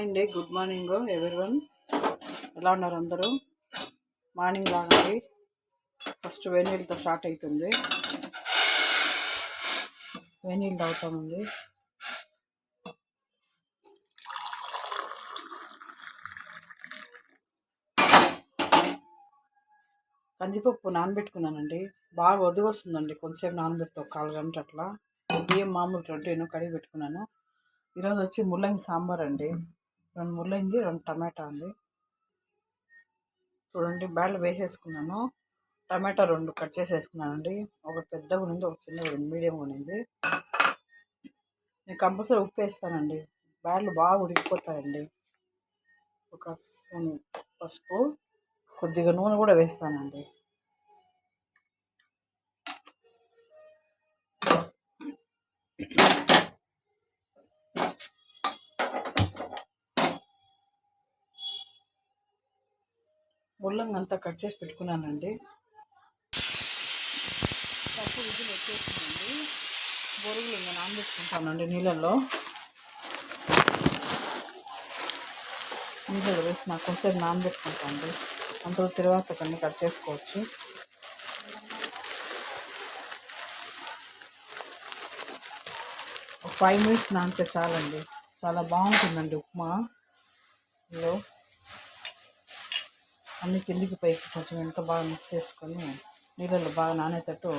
Hi అండి. Good morning everyone ఎలా ఉన్నారు అందరూ? మార్నింగ్ లాగండి ఫస్ట్ వేనీళ్ళతో స్టార్ట్ అవుతుంది వేనీళ్ళు తాగుతామండి కందిపప్పు నానబెట్టుకున్నానండి. బాగా వదిలి వస్తుందండి కొంతసేపు నానబెడితే ఒక కాలు గంట అట్లా. బియ్యం మామూలు రొట్టెను కడిగి పెట్టుకున్నాను. ఈరోజు వచ్చి ముల్లంగి సాంబార్ అండి రెండు ముల్లంగి రెండు టమాటా అండి. చూడండి బ్యాళ్ళు వేసేసుకున్నాను. టమాటా రెండు కట్ చేసేసుకున్నానండి. ఒక పెద్దగా ఉంది ఒక చిన్నగా ఉంది మీడియం ఉంది నేను కంపల్సరీ ఉప్పు వేస్తానండి. బ్యాళ్ళు బాగా ఉడికిపోతాయండి. ఒక స్పూన్ పసుపు కొద్దిగా నూనె కూడా వేస్తానండి. ముల్లంగి అంతా కట్ చేసి పెట్టుకున్నానండి. పప్పు విజిల్ వచ్చేసిందండి. బొరుగులు ఇంకా నానబెట్టుకుంటానండి నీళ్ళల్లో. నీళ్ళలో వేసి నాకు కొంచెం నానబెట్టుకుంటానండి. అంత తర్వాత కన్నీ కట్ చేసుకోవచ్చు. ఫైవ్ మినిట్స్ నానితే చాలండి. చాలా బాగుంటుందండి ఉప్మాలో అన్ని కిందికి పైకి కొంచెం ఎంత బాగా మిక్స్ చేసుకొని నీళ్ళలో బాగా నానేటట్టు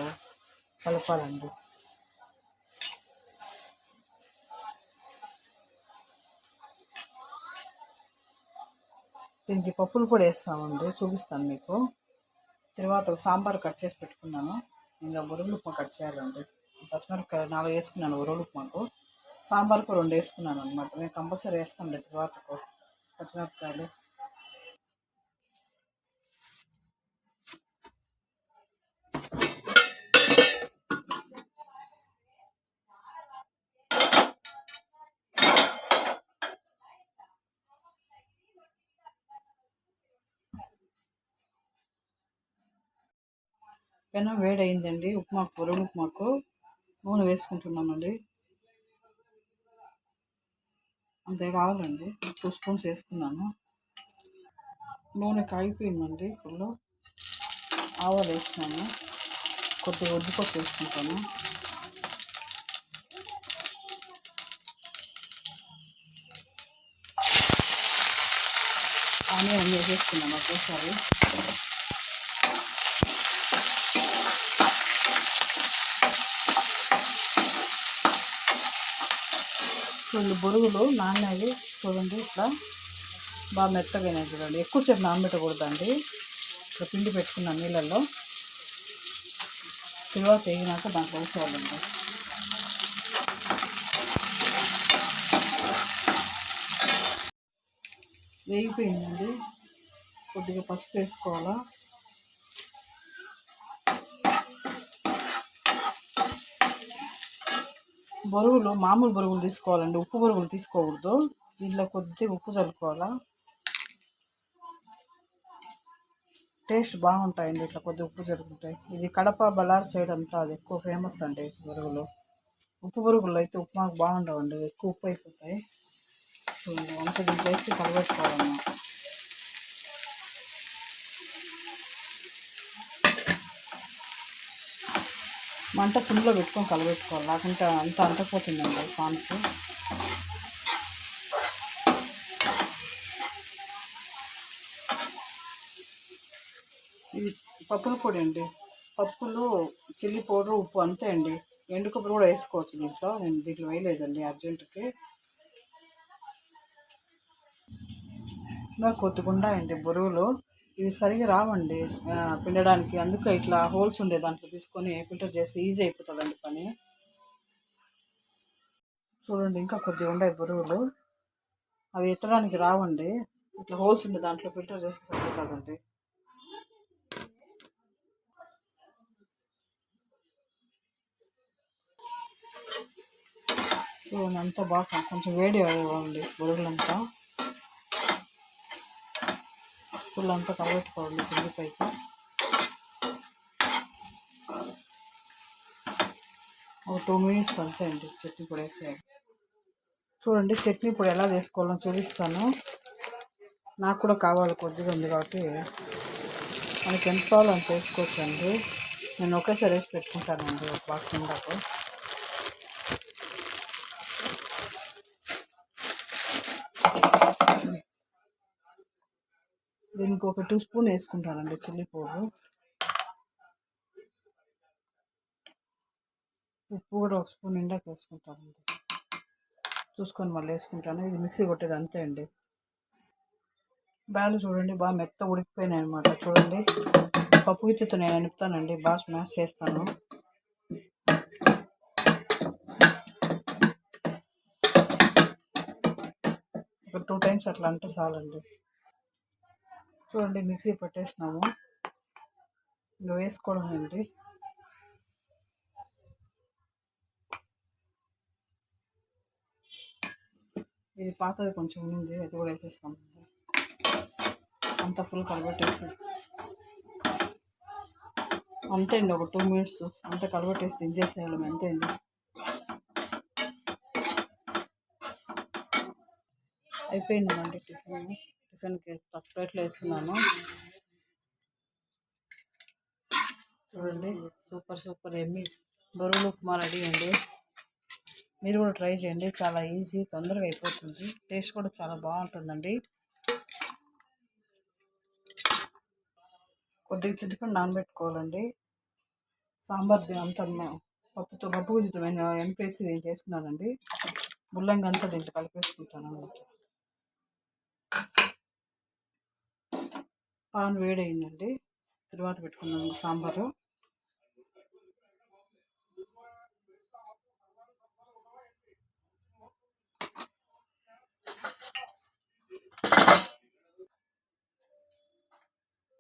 కలపాలండి. దీనికి పప్పులు కూడా వేస్తామండి చూపిస్తాను మీకు. తర్వాత సాంబార్ కట్ చేసి పెట్టుకున్నాను. ఇంకా ఉరువులు ఉప్మా కట్ చేయాలండి. పచ్చిమిరపకాయ నాలుగు వేసుకున్నాను ఉరువులు ఉప్మాకు. సాంబార్కు రెండు వేసుకున్నాను అనమాట నేను కంపల్సరీ వేస్తాను తర్వాత పచ్చిమిరపకాయలు. పెనం వేడైందండి ఉప్మాకు పొరుగు ఉప్మాకు నూనె వేసుకుంటున్నామండి. అంతే కావాలండి. టూ స్పూన్స్ వేసుకున్నాను. నూనె కాగిపోయిందండి ఇప్పుడు ఆవాలు వేసుకున్నాను కొద్దిగా ఉద్దిపప్పు వేసుకుంటాను. ఆనియన్ వేసేసుకున్నాను ఒకేసారి. రెండు బొరుగులు నానేవి చూడండి ఇట్లా. బాగా మెత్తగా చూడండి. ఎక్కువసేపు నానబెట్టకూడదండి. ఇక్కడ పిండి పెట్టుకున్న నీళ్ళల్లో. తర్వాత వేగినాక దాంట్లో వేసేవాళ్ళండి వేగిపోయిందండి. కొద్దిగా పసుపు వేసుకోవాలా? బొరుగులు మామూలు బొరుగులు తీసుకోవాలండి. ఉప్పు బొరుగులు తీసుకోకూడదు. దీంట్లో కొద్దిగా ఉప్పు చల్లుకోవాలా. టేస్ట్ బాగుంటాయండి. ఇట్లా కొద్దిగా ఉప్పు జరుగుతాయి ఇది కడప బలార్ సైడ్ అంతా అది ఎక్కువ ఫేమస్ అండి బొరుగులు ఉప్పు బొరుగులు అయితే ఉప్మాకు బాగుండవండి. ఎక్కువ ఉప్పు అయిపోతాయి. వంట దీంట్లో వేసి కలబెట్టుకోవాలన్నమాట. మంట సిమ్లో పెట్టుకొని కలబెట్టుకోవాలి. లేకుంటే అంత అంటకపోతుందండి పాన్కి. ఇది పప్పుల పొడి అండి. పప్పులు చిల్లీ పౌడర్ ఉప్పు అంతే అండి. ఎండు కొబ్బరి కూడా వేసుకోవచ్చు దీంట్లో. నేను దీంట్లో వేయలేదండి అర్జెంటుకి. ఇంకా కొద్దిగుండా అండి బరువులు ఇవి సరిగా రావండి. పిండడానికి అందుకే ఇట్లా హోల్స్ ఉండే దాంట్లో తీసుకొని ఫిల్టర్ చేస్తే ఈజీ అయిపోతుందండి పని. చూడండి ఇంకా కొద్దిగా ఉండే బురువులు. అవి ఎత్తడానికి రావండి. ఇట్లా హోల్స్ ఉండే దాంట్లో ఫిల్టర్ చేస్తే సరిపోతుందండి. చూడండి అంతా బాగా కొంచెం వేడి అవ్వండి బురుగులంతా. ఫుల్ అంతా కలబెట్టుకోవాలి కింది పైకి ఒక టూ మినిట్స్ అంతే అండి చట్నీ పొడి వేసేయాలి చూడండి చట్నీ పొడి ఎలా చేసుకోవాలో చూపిస్తాను. నాకు కూడా కావాలి కొద్దిగా ఉంది కాబట్టి. మనకి ఎంత కావాలో అంత వేసుకోవచ్చండి. నేను ఒకేసారి వేసి పెట్టుకుంటానండి ఒక బాక్స్ ఉండకు ఇంకొక ఒక టూ స్పూన్ వేసుకుంటానండి చిల్లీ పౌడర్. ఉప్పు కూడా ఒక స్పూన్ నిండాకి వేసుకుంటానండి. చూసుకొని మళ్ళీ వేసుకుంటాను. ఇది మిక్సీ కొట్టేది అంతే అండి. బ్యాలు చూడండి బాగా మెత్త ఉడికిపోయినాయి అనమాట చూడండి పప్పు గిత్తెతో నేను ఎనుపుతానండి బాగా స్మాష్ చేస్తాను. ఒక టూ టైమ్స్ అట్లా అంటే చాలండి. చూడండి మిక్సీ పట్టేసినాము. ఇంకా వేసుకోవడం అండి ఇది పాతది కొంచెం ఉంది అది కూడా వేసేస్తాం. అంతా ఫుల్ కలబెట్టేసి. అంతే అండి ఒక టూ మినిట్స్ అంతా కలబెట్టేసి దించేసేయాలి అంతే అండి. అయిపోయిందండి టిఫిన్. టిఫిన్కి ప్లేట్లు వేస్తున్నాను. చూడండి సూపర్ సూపర్ ఎమ్మి బరువులు ఉప్మా రెడీ అండి. మీరు కూడా ట్రై చేయండి చాలా ఈజీ తొందరగా అయిపోతుంది. టేస్ట్ కూడా చాలా బాగుంటుందండి. కొద్దిగా చింతపండు నానబెట్టుకోవాలండి. సాంబార్ అంతా పప్పుతో పప్పు గుజ్జుతో నేను ఎంపేసి చేసుకున్నానండి ముల్లంగా అంతా దీంట్లో కలిపేసుకుంటాను అన్నమాట పాన్ వేడైందండి. తర్వాత పెట్టుకున్నాను సాంబారు.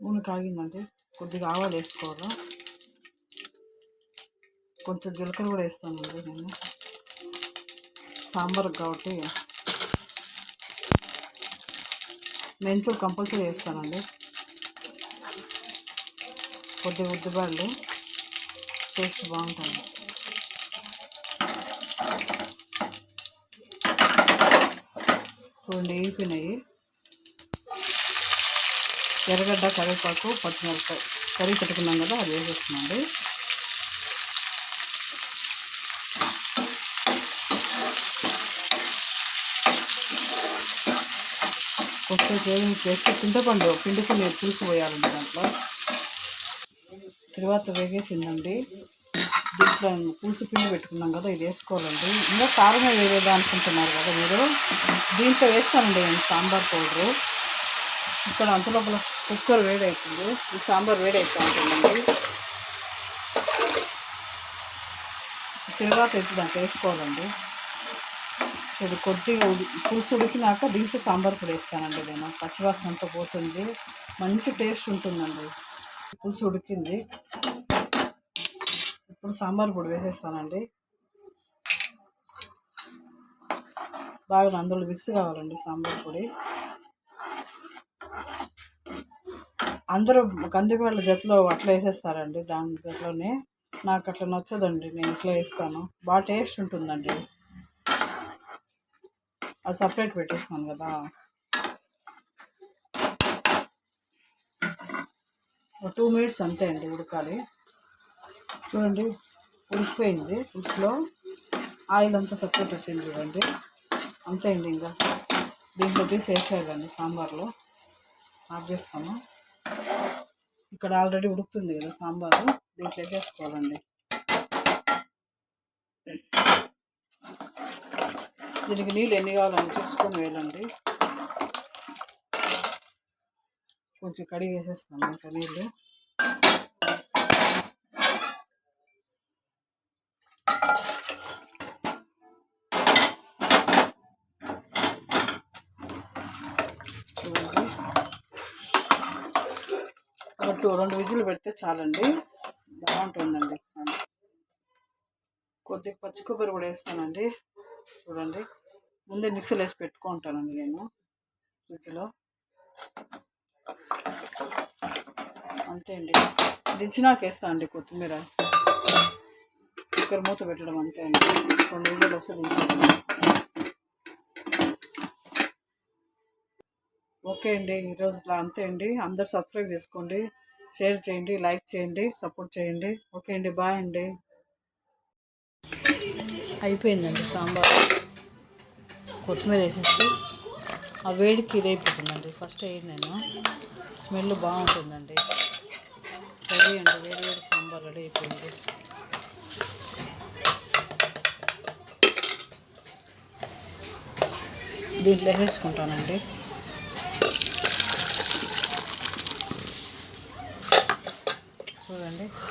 నూనె కాగిందండి. కొద్దిగా ఆవాలు వేసుకోవాలి? కొంచెం జీలకర్ర కూడా వేస్తానండి నేను. సాంబార్ కాబట్టి. మెంతులు కంపల్సరీ వేస్తానండి. కొద్దిగా ఉద్దిబాళ్ళు టేస్ట్ బాగుంటుంది. చూడండి వేగిపోయినాయి ఎర్రగడ్డ కరివేపాకు పచ్చిమిరపకాయ కర్రీ పెట్టుకున్నాం కదా అది వేసేస్తున్నాండి కొంచెం వేసి చేస్తే చింతపండు పిండుకుని పులుసు పోయాలండి దాంట్లో. తర్వాత వేగేసిందండి. దీంట్లో పులుసు పిండి పెట్టుకున్నాం కదా ఇది వేసుకోవాలండి. ఇంకా కారమే వేరేదా అనుకుంటున్నారు కదా మీరు? దీంట్లో వేస్తానండి నేను సాంబార్ పౌడరు. ఇక్కడ అంత లోపల కుక్కర్ వేడవుతుంది ఈ సాంబార్ వేడవుతూ ఉంటుందండి తిరువాత అయితే దాంట్లో వేసుకోవాలండి. ఇది కొద్దిగా ఉడి పులుసు ఉడికినాక దీంట్లో సాంబార్ పొడి వేస్తానండి నేను. పచ్చివాసన అంతా పోతుంది. మంచి టేస్ట్ ఉంటుందండి. పులుసు ఉడికింది. ఇప్పుడు సాంబార్ పొడి వేసేస్తానండి. బాగా అందులో మిక్స్ కావాలండి సాంబార్ పొడి. అందరూ కందిపేళ్ళ జట్లో అట్లా వేసేస్తారండి దాని జట్లోనే. నాకు అట్లా నచ్చదండి నేను ఇట్లా వేస్తాను. బాగా టేస్ట్ ఉంటుందండి. అది సపరేట్ పెట్టేసుకున్నాను కదా. ఒక టూ మినిట్స్ అంతే అండి ఉడకాలి. చూడండి ఉడికిపోయింది. ఉడికిలో ఆయిల్ అంతా సపరేట్ వచ్చింది చూడండి. అంతే అండి ఇంకా. దీంట్లో తీసి వేసేయాలండి సాంబార్లో. ఆఫ్ చేస్తాము. ఇక్కడ ఆల్రెడీ ఉడుకుతుంది కదా సాంబారు. దీంట్లో వేసేసుకోవాలండి. దీనికి నీళ్ళు ఎన్ని కావాలని చూసుకొని వేయాలండి. కొంచెం కడిగి వేసేస్తాను ఇంకా నీళ్ళు. టూ రెండు విజులు పెడితే చాలండి. బాగుంటుందండి. కొద్దిగా పచ్చి కొబ్బరి కూడా వేస్తానండి. చూడండి. ముందే మిక్సీలో వేసి పెట్టుకుంటానండి నేను ఫ్రిడ్జ్లో. అంతే అండి. దించినాక వేస్తాను అండి కొత్తిమీర. కుక్కర్ మూత పెట్టడం అంతే అండి. రెండు విజులు వస్తే ఓకే అండి. ఈరోజు అంతే అండి. అందరు సబ్స్క్రైబ్ చేసుకోండి. షేర్ చేయండి లైక్ చేయండి సపోర్ట్ చేయండి. ఓకే అండి బాయ్ అండి. అయిపోయిందండి సాంబార్. కొత్తిమీర వేసేసి ఆ వేడికి ఇది అయిపోతుందండి ఫస్ట్ అయ్యింది నేను స్మెల్ బాగుంటుందండి. రెడీ అండి వేడి వేడి సాంబార్ రెడీ అయిపోయింది. దీంట్లో వేసుకుంటానండి. ಮಾಡಿ